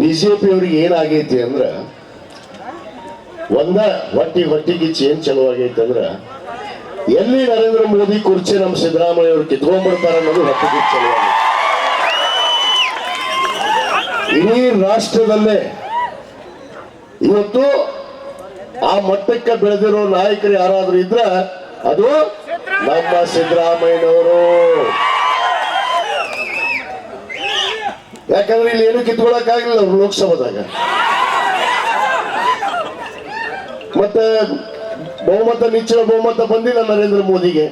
BJP ಅವ್ರಿಗೆ ಏನಾಗೈತಿ ಅಂದ್ರ, ಒಂದ ಹೊಟ್ಟಿ ಹೊಟ್ಟಿಗೆ ಏನ್ ಚಲೋ ಆಗೈತಿ ಅಂದ್ರ, ಎಲ್ಲಿ ನರೇಂದ್ರ ಮೋದಿ ಕುರ್ಚಿ ನಮ್ಮ ಸಿದ್ದರಾಮಯ್ಯ ಅವ್ರು ಕಿತ್ಕೊಂಡ್ಬಿಡ್ತಾರ ಅನ್ನೋದು ಹೊಟ್ಟಿಗೆ ಚಲೋ ಆಗೈತಿ. ಇಡೀ ರಾಷ್ಟ್ರದಲ್ಲೇ ಇವತ್ತು ಆ ಮಟ್ಟಕ್ಕೆ ಬೆಳೆದಿರೋ ನಾಯಕರು ಯಾರಾದ್ರೂ ಇದ್ರ, ಅದು ನಮ್ಮ ಸಿದ್ದರಾಮಯ್ಯನವರು. ಯಾಕಂದ್ರೆ ಇಲ್ಲಿ ಏನು ಕಿತ್ಕೊಳಕ್ಕಾಗಿಲ್ಲ ಅವ್ರು ಲೋಕಸಭಾದಾಗ. ಮತ್ತೆ ಬಹುಮತ, ನಿಚ್ಚಳ ಬಹುಮತ ಬಂದಿಲ್ಲ ನರೇಂದ್ರ ಮೋದಿಗೆ.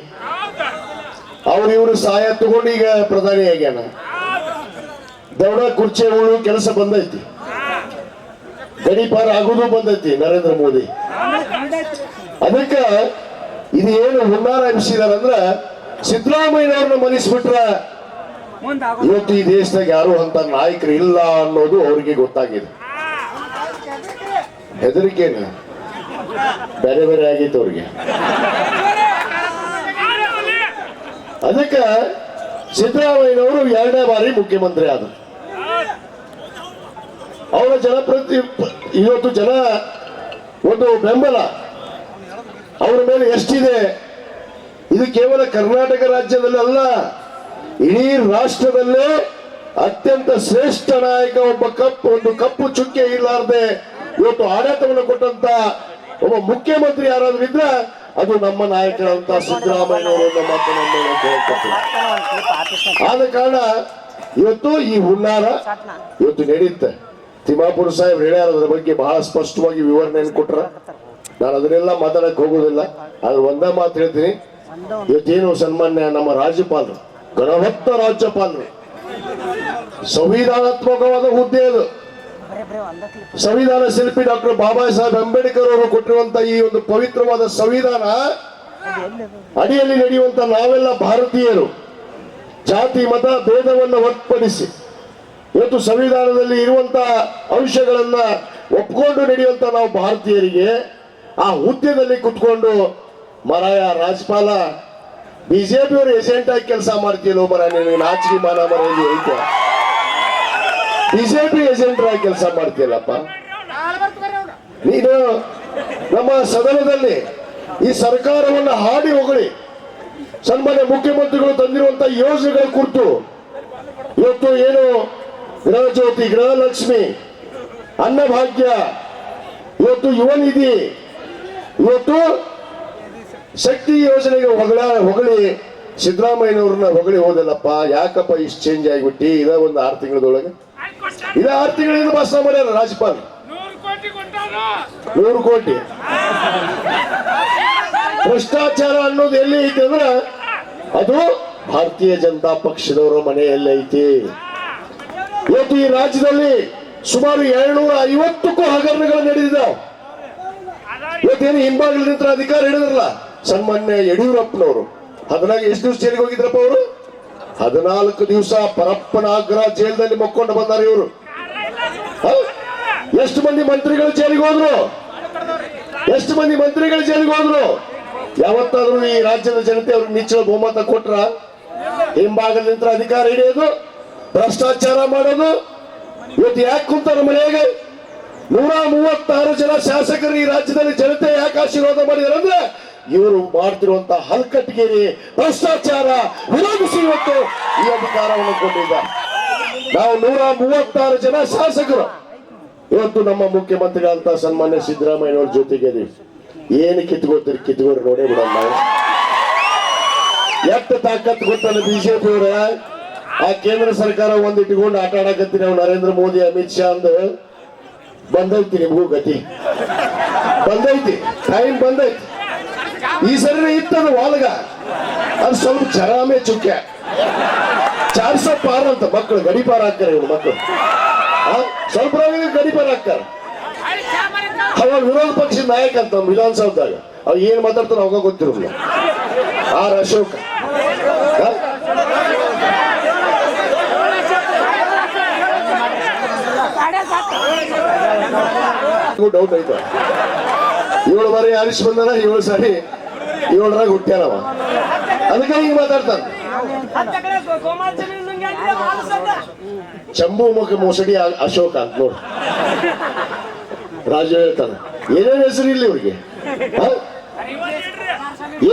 ಅವ್ರು ಇವರು ಸಹಾಯ ತಗೊಂಡು ಈಗ ಪ್ರಧಾನಿ ಆಗ್ಯಾನ. ದೌಡ, ಕುರ್ಚಿ ಉಳು ಕೆಲಸ ಬಂದೈತಿ. ಗಡಿಪಾರ ಆಗುದು ಬಂದೈತಿ ನರೇಂದ್ರ ಮೋದಿ. ಅದಕ್ಕ ಏನು ಹುನ್ನಾರ ಎಬ್ಸಿದಾರಂದ್ರ ಸಿದ್ದರಾಮಯ್ಯನವ್ರನ್ನ ಮನಿಸ್ಬಿಟ್ರ ಇವತ್ತು ಈ ದೇಶದಾಗ ಯಾರು ಅಂತ ನಾಯಕರು ಇಲ್ಲ ಅನ್ನೋದು ಅವ್ರಿಗೆ ಗೊತ್ತಾಗಿದೆ. ಹೆದರಿಕೆನ? ಬೇರೆ ಬೇರೆ ಆಗೈತೆ ಅವ್ರಿಗೆ. ಅದಕ್ಕೆ ಸಿದ್ದರಾಮಯ್ಯನವರು ಎರಡನೇ ಬಾರಿ ಮುಖ್ಯಮಂತ್ರಿ ಆದರು. ಅವರ ಜನಪ್ರತಿ ಇವತ್ತು ಜನ ಒಂದು ಬೆಂಬಲ. ಅವರ ಮೇಲೆ ಎಷ್ಟಿದೆ? ಇದು ಕೇವಲ ಕರ್ನಾಟಕ ರಾಜ್ಯದಲ್ಲಿ ಅಲ್ಲ ಇಡೀ ರಾಷ್ಟ್ರದಲ್ಲೇ ಅತ್ಯಂತ ಶ್ರೇಷ್ಠ ನಾಯಕ ಒಬ್ಬ ಕಪ್ಪು ಒಂದು ಕಪ್ಪು ಚುಕ್ಕೆ ಇರಲಾರ್ದೆ ಇವತ್ತು ಆಡಳಿತವನ್ನು ಕೊಟ್ಟಂತ ಒಬ್ಬ ಮುಖ್ಯಮಂತ್ರಿ ಯಾರಾದ್ರೂ ಇದ್ರೆ ಅದು ನಮ್ಮ ನಾಯಕರಂತ ಸಿದ್ದರಾಮಯ್ಯನವರು ಅನ್ನೋ ಮಾತನ್ನು ನಾನು ಕೇಳ್ಕೊತೀನಿ. ಆದ ಕಾರಣ ಇವತ್ತು ಈ ಹುನ್ನಾರ ಇವತ್ತು ನಡೆಯುತ್ತೆ. ತಿಮ್ಮಾಪುರ ಸಾಹೇಬ್ ಹೇಳ್ಯಾರ, ಅದ್ರ ಬಗ್ಗೆ ಬಹಳ ಸ್ಪಷ್ಟವಾಗಿ ವಿವರಣೆಯನ್ನು ಕೊಟ್ರ. ನಾನು ಅದನ್ನೆಲ್ಲ ಮಾತಾಡಕ್ ಹೋಗೋದಿಲ್ಲ. ಅದ್ರ ಒಂದೇ ಮಾತು ಹೇಳ್ತೀನಿ. ಇವತ್ತೇನು ಸನ್ಮಾನ್ಯ ನಮ್ಮ ರಾಜ್ಯಪಾಲರು ಗಣಭತ್ತ ರಾಜ್ಯಪಾಲರು ಸಂವಿಧಾನಾತ್ಮಕವಾದ ಹುದ್ದೆ ಅದು. ಸಂವಿಧಾನ ಶಿಲ್ಪಿ ಡಾಕ್ಟರ್ ಬಾಬಾ ಸಾಹೇಬ್ ಅಂಬೇಡ್ಕರ್ ಅವರು ಕೊಟ್ಟಿರುವಂತ ಈ ಒಂದು ಪವಿತ್ರವಾದ ಸಂವಿಧಾನ ಅಡಿಯಲ್ಲಿ ನಡೆಯುವಂತ ನಾವೆಲ್ಲ ಭಾರತೀಯರು. ಜಾತಿ ಮತ ಭೇದವನ್ನು ಹೊರತುಪಡಿಸಿ ಇವತ್ತು ಸಂವಿಧಾನದಲ್ಲಿ ಇರುವಂತ ಅಂಶಗಳನ್ನ ಒಪ್ಕೊಂಡು ನಡೆಯುವಂತ ನಾವು ಭಾರತೀಯರಿಗೆ ಆ ಹುದ್ದೆದಲ್ಲಿ ಕುತ್ಕೊಂಡು ಮರಾಯ ರಾಜ್ಯಪಾಲ ಬಿಜೆಪಿ ಅವರು ಏಜೆಂಟ್ ಆಗಿ ಕೆಲಸ ಮಾಡ್ತೀಯಲ್ಲ ಬರ ನಿನಗೆ ನಾಚಿಕೆ ಮಾನ ಮರೆಯಲ್ಲಿ ಐತೆ ಬಿಜೆಪಿ ಆಗಿ ಕೆಲಸ ಮಾಡ್ತೀಯಲ್ಲಪ್ಪ ನೀನು ನಮ್ಮ ಸದನದಲ್ಲಿ ಈ ಸರ್ಕಾರವನ್ನು ಹಾಡಿ ಹೊಗಳಿ. ಸನ್ಮಾನ್ಯ ಮುಖ್ಯಮಂತ್ರಿಗಳು ತಂದಿರುವಂತ ಯೋಜನೆಗಳ ಕುರಿತು ಇವತ್ತು ಏನು ಗೃಹಜ್ಯೋತಿ, ಗೃಹಲಕ್ಷ್ಮಿ, ಅನ್ನಭಾಗ್ಯ, ಇವತ್ತು ಯುವ ನಿಧಿ, ಇವತ್ತು ಶಕ್ತಿ ಯೋಜನೆಗೆ ಹೊಗಳ ಹೊಗಳಿ ಸಿದ್ದರಾಮಯ್ಯನವ್ರನ್ನ ಹೊಗಳಿ ಹೋದಲ್ಲಪ್ಪ ಯಾಕಪ್ಪ ಇಷ್ಟು ಚೇಂಜ್ ಆಗಿಬಿಟ್ಟು? ಇದ ಒಂದು ಆರು ತಿಂಗಳದೊಳಗೆ? ಇದ ಆರು ತಿಂಗಳಿಂದ ಭಾಷಣ ಮಾಡ್ಯಾರ ರಾಜ್ಯಪಾಲ. ನೂರು ಕೋಟಿ ಭ್ರಷ್ಟಾಚಾರ ಅನ್ನೋದು ಎಲ್ಲಿ ಐತಿ ಅಂದ್ರ ಅದು ಭಾರತೀಯ ಜನತಾ ಪಕ್ಷದವರ ಮನೆಯಲ್ಲಿ ಐತಿ. ಇವತ್ತು ಈ ರಾಜ್ಯದಲ್ಲಿ ಸುಮಾರು ಏಳ್ನೂರ ಐವತ್ತಕ್ಕೂ ಹಗರಣಗಳು ನಡೆದಿದ್ದಾವೆ. ಇವತ್ತೇನು ಹಿಂಬಾಗಿಲಿನ ಅಧಿಕಾರ ಹಿಡಿದ್ರಲ್ಲ ಸನ್ಮಾನ್ಯ ಯಡಿಯೂರಪ್ಪನವರು, ಹದಿನಾಲ್ಕು ಎಷ್ಟು ದಿವಸ ಜೈಲಿಗೆ ಹೋಗಿದ್ರಪ್ಪ ಅವರು? ಹದಿನಾಲ್ಕು ದಿವಸ ಪರಪ್ಪನಾಗ್ರ ಜೈಲದಲ್ಲಿ ಮಕ್ಕೊಂಡು ಬಂದಾರೆ ಇವರು. ಎಷ್ಟು ಮಂದಿ ಮಂತ್ರಿಗಳು ಜೈಲಿಗೆ ಹೋದ್ರು? ಎಷ್ಟು ಮಂದಿ ಮಂತ್ರಿಗಳು ಜೈಲಿಗೆ ಹೋದ್ರು? ಯಾವತ್ತಾದ್ರೂ ಈ ರಾಜ್ಯದ ಜನತೆ ಅವ್ರಿಗೆ ನಿಚ್ಚಳ ಬಹುಮತ ಕೊಟ್ರ? ಹಿಂಭಾಗದಿಂದ ಅಧಿಕಾರ ಹಿಡಿಯೋದು, ಭ್ರಷ್ಟಾಚಾರ ಮಾಡೋದು? ಇವತ್ತು ಯಾಕೆ ಕುಂತಾರ ಮನೆಯಾಗ ನೂರ ಮೂವತ್ತಾರು ಜನ ಶಾಸಕರು ಈ ರಾಜ್ಯದಲ್ಲಿ ಜನತೆ ಯಾಕೆ ಆಶೀರ್ವಾದ ಮಾಡಿದಾರೆ ಅಂದ್ರೆ ಇವರು ಮಾಡ್ತಿರುವಂತ ಹಲ್ಕಟ್ಟಿಗೇರಿ ಭ್ರಷ್ಟಾಚಾರ ವಿರೋಧಿಸಿ ಇವತ್ತು ಈ ಅಧಿಕಾರವನ್ನು ಕೊಟ್ಟಿದ್ದಾರೆ. ನಾವು ನೂರ ಮೂವತ್ತಾರು ಜನ ಶಾಸಕರು. ಇವತ್ತು ನಮ್ಮ ಮುಖ್ಯಮಂತ್ರಿಗಳಂತ ಸನ್ಮಾನ್ಯ ಸಿದ್ದರಾಮಯ್ಯನವ್ರ ಜೊತೆಗೆ. ಏನು ಕಿತ್ಕೋತೀರಿ ಕಿತ್ಕೋರಿ ನೋಡೇ ಬಿಡೋಣ ನಾವು. ಎಷ್ಟು ತಾಕತ್ ಬಿಜೆಪಿ ಅವರ ಆ ಕೇಂದ್ರ ಸರ್ಕಾರ ಒಂದ್ ಇಟ್ಕೊಂಡು ಆಟ ಆಡಕತ್ತೀರಿ ನಾವು ನರೇಂದ್ರ ಮೋದಿ, ಅಮಿತ್ ಶಾ ಅಂದ. ಬಂದೈತಿ ನಿಮಗೂ ಗತಿ. ಬಂದೈತಿ. ಟೈಮ್ ಬಂದೈತಿ. ಈ ಸರಿ ಇತ್ತದು ವಾಲ್ಗ. ಅದು ಸ್ವಲ್ಪ ಚರಾಮೆ ಚುಕ್ಕೆ. ಚಾರ್ಸ ಪಾರ ಅಂತ ಮಕ್ಕಳು ಗಡಿಪಾರ ಹಾಕ್ತಾರೆ ಇವ್ರು ಮಕ್ಕಳು? ಸ್ವಲ್ಪ ಗಡಿಪಾರ ಹಾಕ್ತಾರೆ. ಅವಾಗ ವಿರೋಧ ಪಕ್ಷದ ನಾಯಕ ಅಂತ ನಮ್ಮ ವಿಧಾನಸೌಧದಾಗ. ಅವ್ ಏನ್ ಮಾತಾಡ್ತಾರ ಅವಾಗ ಗೊತ್ತಿರಲ್ಲ ಆರ್ ಅಶೋಕ್? ಡೌಟ್ ಐತ. ಏಳು ಬಾರಿ ಆರಿಸ್ ಬಂದಾನ ಏಳು ಸಾರಿ ಏಳರಾಗ ಹುಟ್ಟ್ಯಾನವ. ಅದಕ್ಕೆ ಹಿಂಗ್ ಮಾತಾಡ್ತಾನ. ಚಂಬು ಮುಖ ಮೋಸಡಿ ಅಶೋಕ ಅಂತ ನೋಡು. ರಾಜ ಹೇಳ್ತಾನೆ, ಏನೇನು ಹೆಸರು ಇಲ್ಲಿ ಇವ್ರಿಗೆ?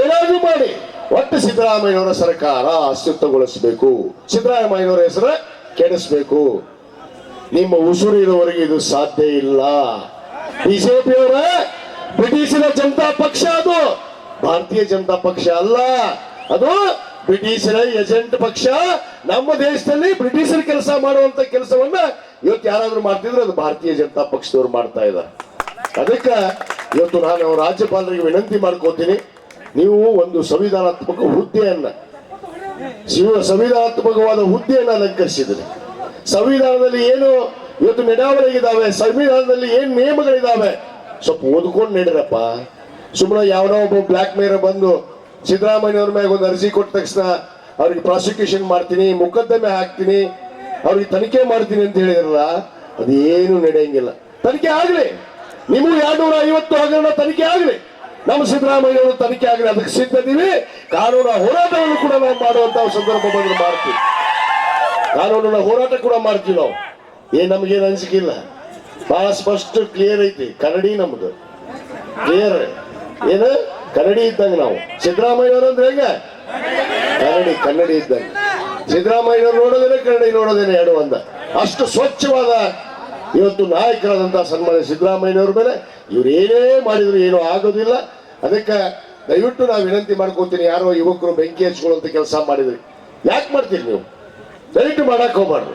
ಏನಾದ್ರು ಮಾಡಿ. ಒಟ್ಟು ಸಿದ್ದರಾಮಯ್ಯನವರ ಸರ್ಕಾರ ಅಸ್ತಿತ್ವಗೊಳಿಸಬೇಕು. ಸಿದ್ದರಾಮಯ್ಯನವರ ಹೆಸರು ಕೆಡಿಸ್ಬೇಕು. ನಿಮ್ಮ ಉಸುರು ಇರುವವರೆಗೆ ಇದು ಸಾಧ್ಯ ಇಲ್ಲ. ಬಿಜೆಪಿಯವರ, ಬ್ರಿಟಿಷರ ಜನತಾ ಪಕ್ಷ ಅದು. ಭಾರತೀಯ ಜನತಾ ಪಕ್ಷ ಅಲ್ಲ. ಅದು ಬ್ರಿಟಿಷರ ಏಜೆಂಟ್ ಪಕ್ಷ. ನಮ್ಮ ದೇಶದಲ್ಲಿ ಬ್ರಿಟಿಷರ ಕೆಲಸ ಮಾಡುವಂತ ಕೆಲಸವನ್ನ ಇವತ್ತು ಯಾರಾದ್ರೂ ಮಾಡ್ತಿದ್ರು ಅದು ಭಾರತೀಯ ಜನತಾ ಪಕ್ಷದವ್ರು ಮಾಡ್ತಾ ಇದ್ದಾರೆ. ಅದಕ್ಕೆ ಇವತ್ತು ನಾನು ರಾಜ್ಯಪಾಲರಿಗೆ ವಿನಂತಿ ಮಾಡ್ಕೋತೀನಿ. ನೀವು ಒಂದು ಸಂವಿಧಾನಾತ್ಮಕ ಹುದ್ದೆಯನ್ನ, ಶಿವ ಸಂವಿಧಾನಾತ್ಮಕವಾದ ಹುದ್ದೆಯನ್ನು ಅಲಂಕರಿಸಿದ್ರಿ. ಸಂವಿಧಾನದಲ್ಲಿ ಏನು ಇವತ್ತು ನಡಾವಳಿಗಿದಾವೆ ಸಂವಿಧಾನದಲ್ಲಿ ಏನ್ ನಿಯಮಗಳಿದಾವೆ, ಸ್ವಲ್ಪ ಓದ್ಕೊಂಡು ನಡೀರಪ್ಪ. ಸುಮ್ಮನೆ ಯಾವನೋ ಒಬ್ಬ ಬ್ಲ್ಯಾಕ್ ಮೇಯರ್ ಬಂದು ಸಿದ್ದರಾಮಯ್ಯವ್ರ ಮ್ಯಾಗ ಒಂದು ಅರ್ಜಿ ಕೊಟ್ಟ ತಕ್ಷಣ ಅವ್ರಿಗೆ ಪ್ರಾಸಿಕ್ಯೂಷನ್ ಮಾಡ್ತೀನಿ, ಮೊಕದ್ದಮೆ ಹಾಕ್ತೀನಿ, ಅವ್ರಿಗೆ ತನಿಖೆ ಮಾಡ್ತೀನಿ ಅಂತ ಹೇಳಿದ್ರಲ್ಲ, ಅದೇನು ನಡೆಯಂಗಿಲ್ಲ. ತನಿಖೆ ಆಗಲಿ. ನಿಮಗೂ ಎರಡ್ನೂರ ಐವತ್ತು ಹಗರಣ ತನಿಖೆ ಆಗಲಿ. ನಮ್ಮ ಸಿದ್ದರಾಮಯ್ಯವರು ತನಿಖೆ ಆಗಲಿ. ಅದಕ್ಕೆ ಸಿದ್ಧದೀವಿ, ಕಾನೂನ ಹೋರಾಟವನ್ನು ಕೂಡ ನಾವು ಮಾಡುವಂತ ಸಂದರ್ಭ ಬಂದ್ರೆ ಮಾಡ್ತೀವಿ. ಕಾನೂನು ಹೋರಾಟ ಕೂಡ ಮಾಡ್ತೀವಿ ನಾವು. ಏನ್ ನಮ್ಗೇನು ಅನ್ಸಿಕಿಲ್ಲ ಬಹಳ ಸ್ಪಷ್ಟ ಕ್ಲಿಯರ್ ಐತಿ. ಕನ್ನಡಿ ನಮ್ದು. ಕ್ಲಿಯರ್ ಏನು? ಕನ್ನಡಿ ಇದ್ದಂಗೆ ನಾವು. ಸಿದ್ದರಾಮಯ್ಯವರು ಅಂದ್ರೆ ಹೆಂಗ? ಕನ್ನಡಿ ಕನ್ನಡಿ ಇದ್ದಂಗೆ. ಸಿದ್ದರಾಮಯ್ಯವ್ರು ನೋಡೋದೇನೆ ಕನ್ನಡಿ, ನೋಡೋದೇನೆ ಎರಡು ಒಂದ. ಅಷ್ಟು ಸ್ವಚ್ಛವಾದ ಇವತ್ತು ನಾಯಕರಾದಂತಹ ಸನ್ಮಾನ ಸಿದ್ದರಾಮಯ್ಯನವ್ರ ಮೇಲೆ ಇವರೇನೇ ಮಾಡಿದ್ರು ಏನೂ ಆಗೋದಿಲ್ಲ. ಅದಕ್ಕೆ ದಯವಿಟ್ಟು ನಾವು ವಿನಂತಿ ಮಾಡ್ಕೋತೀನಿ, ಯಾರೋ ಯುವಕರು ಬೆಂಕಿ ಹಚ್ಕೊಳ್ಳುವಂತ ಕೆಲಸ ಮಾಡಿದ್ರಿ. ಯಾಕೆ ಮಾಡ್ತೀರಿ ನೀವು? ದಯವಿಟ್ಟು ಮಾಡಕ್ ಹೋಗ್ಬಾರ್ದು.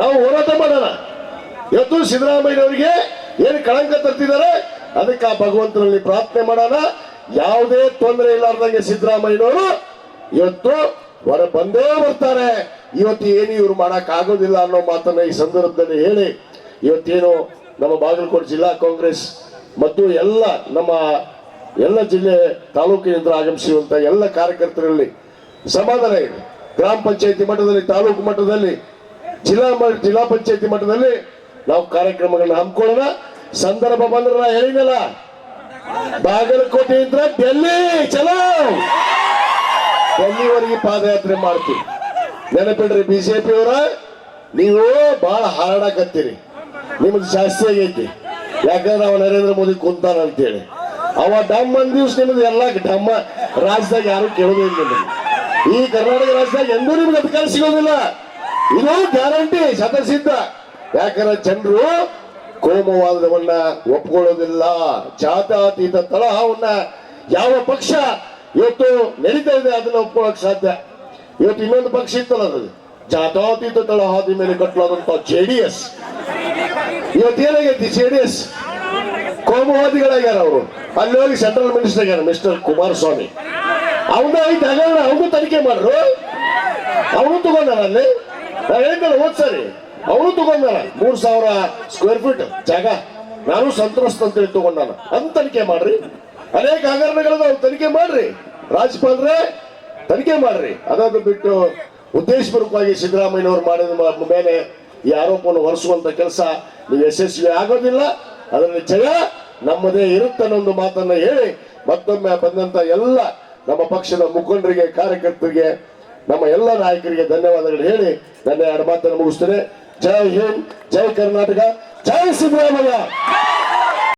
ನಾವು ಹೋರಾಟ ಮಾಡೋಣ. ಇವತ್ತು ಸಿದ್ದರಾಮಯ್ಯನವರಿಗೆ ಏನು ಕಳಂಕ ತರ್ತಿದ್ದಾರೆ? ಅದಕ್ಕೆ ಆ ಭಗವಂತನಲ್ಲಿ ಪ್ರಾರ್ಥನೆ ಮಾಡೋಣ. ಯಾವುದೇ ತೊಂದರೆ ಇಲ್ಲಾರ್ದಂಗೆ ಸಿದ್ದರಾಮಯ್ಯನವರು ಇವತ್ತು ಹೊರ ಬಂದೇ ಬರ್ತಾರೆ. ಇವತ್ತು ಏನು ಇವ್ರು ಮಾಡಕ್ ಆಗೋದಿಲ್ಲ ಅನ್ನೋ ಮಾತನ್ನ ಈ ಸಂದರ್ಭದಲ್ಲಿ ಹೇಳಿ, ಇವತ್ತೇನು ನಮ್ಮ ಬಾಗಲಕೋಟೆ ಜಿಲ್ಲಾ ಕಾಂಗ್ರೆಸ್ ಮತ್ತು ಎಲ್ಲ ನಮ್ಮ ಎಲ್ಲ ಜಿಲ್ಲೆ ತಾಲೂಕಿನಿಂದ ಆಗಮಿಸಿರುವಂತ ಎಲ್ಲ ಕಾರ್ಯಕರ್ತರಲ್ಲಿ ಸಮಾಧಾನ ಇದೆ. ಗ್ರಾಮ ಪಂಚಾಯತಿ ಮಟ್ಟದಲ್ಲಿ, ತಾಲೂಕು ಮಟ್ಟದಲ್ಲಿ, ಜಿಲ್ಲಾ ಜಿಲ್ಲಾ ಪಂಚಾಯತಿ ಮಟ್ಟದಲ್ಲಿ ನಾವು ಕಾರ್ಯಕ್ರಮಗಳನ್ನ ಹಮ್ಮಿಕೊಳ್ಳೋಣ. ಸಂದರ್ಭ ಬಂದ್ರೆ ನಾ ಹೇಳಿನಲ್ಲ ಇದ್ರೆ ಡೆಲ್ಲಿ, ಚಲೋ! ಡೆಲ್ಲಿವರೆಗೆ ಪಾದಯಾತ್ರೆ ಮಾಡ್ತೀವಿ. ನೆನಪಿಡ್ರಿ ಬಿಜೆಪಿ ಅವರ, ನೀವು ಬಹಳ ಹಾರಾಡಕತ್ತೀರಿ. ನಿಮ್ದು ಜಾಸ್ತಿ ಆಗೈತಿ. ಯಾಕಂದ್ರೆ ಅವ ನರೇಂದ್ರ ಮೋದಿ ಕುಂತಾನ ಅಂತೇಳಿ. ಅವ ಡಮ್ ಒಂದ್ ದಿವ್ಸ ನಿಮ್ದು ಎಲ್ಲ ಡಮ್ಮ ರಾಜ್ಯದಾಗ ಯಾರು ಕೇಳೋದೇ ಇಲ್ಲ ನಿಮ್ಗೆ. ಈ ಕರ್ನಾಟಕ ರಾಜ್ಯದಾಗ ಎಂದೂ ನಿಮ್ಗೆ ಅಧಿಕಾರ ಸಿಗೋದಿಲ್ಲ. ಇದು ಗ್ಯಾರಂಟಿ ಶತಸಿದ್ಧ ಯಾಕಂದ್ರೆ ಜನರು ಕೋಮವಾದವನ್ನ ಒಪ್ಕೊಳ್ಳೋದಿಲ್ಲ. ಜಾತಾತೀತ ತಳಹವನ್ನ ಯಾವ ಪಕ್ಷ ಇವತ್ತು ನಡೀತಾ ಇದೆ ಅದನ್ನ ಒಪ್ಕೊಳ್ಳೋಕೆ ಸಾಧ್ಯ? ಇವತ್ತು ಇನ್ನೊಂದು ಪಕ್ಷ ಇತ್ತಲ್ಲ ಅದು? ಜಾತಾತೀತ ತಳಹಾದಿ ಮೇಲೆ ಕಟ್ಟಲಾದಂತ ಜೆ ಡಿ ಎಸ್. ಇವತ್ತು ಏನಾಗೈತಿ ಜೆ ಡಿ ಎಸ್? ಕೋಮುವಾದಿಗಳಾಗ್ಯಾರ ಅವರು. ಅಲ್ಲಿ ಹೋಗಿ ಸೆಂಟ್ರಲ್ ಮಿನಿಸ್ಟರ್ ಆಗ್ಯಾರ, ಮಿಸ್ಟರ್ ಕುಮಾರಸ್ವಾಮಿ. ಅವನ ಐತೆ ಹಗರಣ ಅವನು ತನಿಖೆ ಮಾಡ್ರು? ಅವನು ತಗೊಂಡಾರ ಅಲ್ಲಿ? ಹೇಳ್ತಾರೆ ಹೇಳಿದ್ದಲ್ಲ ಹೋದ್ ಸರಿ. ಅವನು ತಗೊಂಡಾನ. ಮೂರ್ ಸಾವಿರ ಸ್ಕ್ವೇರ್ ಫೀಟ್ ಜಾಗ. ನಾನು ಸಂತ್ರಸ್ತ ಅಂತೇಳಿ ತಗೊಂಡಾನ. ಅಂತ ತನಿಖೆ ಮಾಡ್ರಿ. ಅನೇಕ ಹಗರಣಗಳದ ತನಿಖೆ ಮಾಡ್ರಿ. ರಾಜ್ಯಪಾಲರೇ, ತನಿಖೆ ಮಾಡ್ರಿ. ಅದಾದ್ರು ಬಿಟ್ಟು ಉದ್ದೇಶಪೂರ್ವಕವಾಗಿ ಸಿದ್ದರಾಮಯ್ಯನವರು ಮಾಡಿದ ಮೇಲೆ ಈ ಆರೋಪವನ್ನು ಹೊರಿಸುವಂತ ಕೆಲಸ ನೀವು ಯಶಸ್ವಿ ಆಗೋದಿಲ್ಲ. ಅದರಲ್ಲಿ ಜಯ ನಮ್ಮದೇ ಇರುತ್ತೆ ಅನ್ನೋ ಒಂದು ಮಾತನ್ನ ಹೇಳಿ ಮತ್ತೊಮ್ಮೆ ಬಂದಂತ ಎಲ್ಲ ನಮ್ಮ ಪಕ್ಷದ ಮುಖಂಡರಿಗೆ, ಕಾರ್ಯಕರ್ತರಿಗೆ, ನಮ್ಮ ಎಲ್ಲ ನಾಯಕರಿಗೆ ಧನ್ಯವಾದಗಳು ಹೇಳಿ ನನ್ನ ಎರಡು ಮಾತನ್ನು ಮುಗಿಸ್ತೇನೆ. ಜೈ ಹಿಂದ್ ಜೈ ಕರ್ನಾಟಕ ಜೈ ಸಿದ್ದರಾಮಯ್ಯ